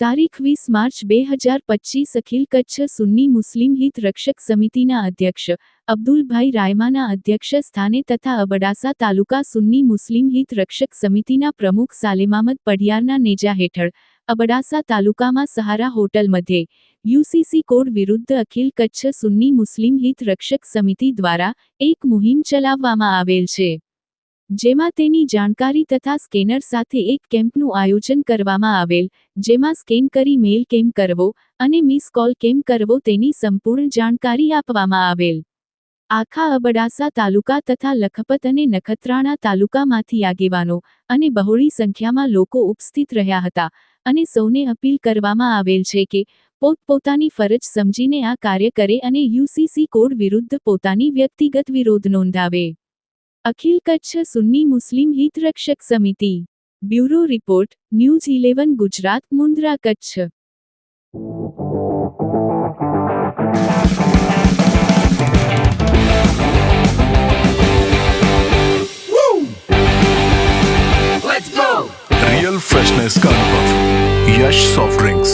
તારીખ વીસ માર્ચ બે હજાર પચીસ, અખિલ કચ્છ સુન્ની મુસ્લિમ હિત રક્ષક સમિતિના અધ્યક્ષ અબ્દુલભાઈ રાયમાના અધ્યક્ષ સ્થાને તથા અબડાસા તાલુકા સુન્ની મુસ્લિમ હિત રક્ષક સમિતિના પ્રમુખ સાલેમામદ પઢિયારના નેજા હેઠળ અબડાસા તાલુકામાં સહારા હોટલ મધ્યે યુસીસી કોડ વિરુદ્ધ અખિલ કચ્છ સુન્ની મુસ્લિમ હિત રક્ષક સમિતિ દ્વારા એક મુહિમ ચલાવવામાં આવેલ છે, જેમાં તેની જાણકારી તથા સ્કેનર સાથે એક કેમ્પનું આયોજન કરવામાં આવેલ, જેમાં સ્કેન કરી મેલ કેમ કરવો અને મિસ કોલ કેમ કરવો તેની સંપૂર્ણ જાણકારી આપવામાં આવેલ. આખા અબડાસા તાલુકા તથા લખપત અને નખત્રાણા તાલુકામાંથી આગેવાનો અને બહોળી સંખ્યામાં લોકો ઉપસ્થિત રહ્યા હતા અને સૌને અપીલ કરવામાં આવેલ છે કે પોતપોતાની ફરજ સમજીને આ કાર્ય કરે અને યુસીસી કોડ વિરુદ્ધ પોતાની વ્યક્તિગત વિરોધ નોંધાવે અખિલ કચ્છ સુન્ની Muslim Hit Rakshak Samiti bureau report news eleven Gujarat Mundra Kutch real freshness का अनुभव यश सॉफ्ट ड्रिंक्स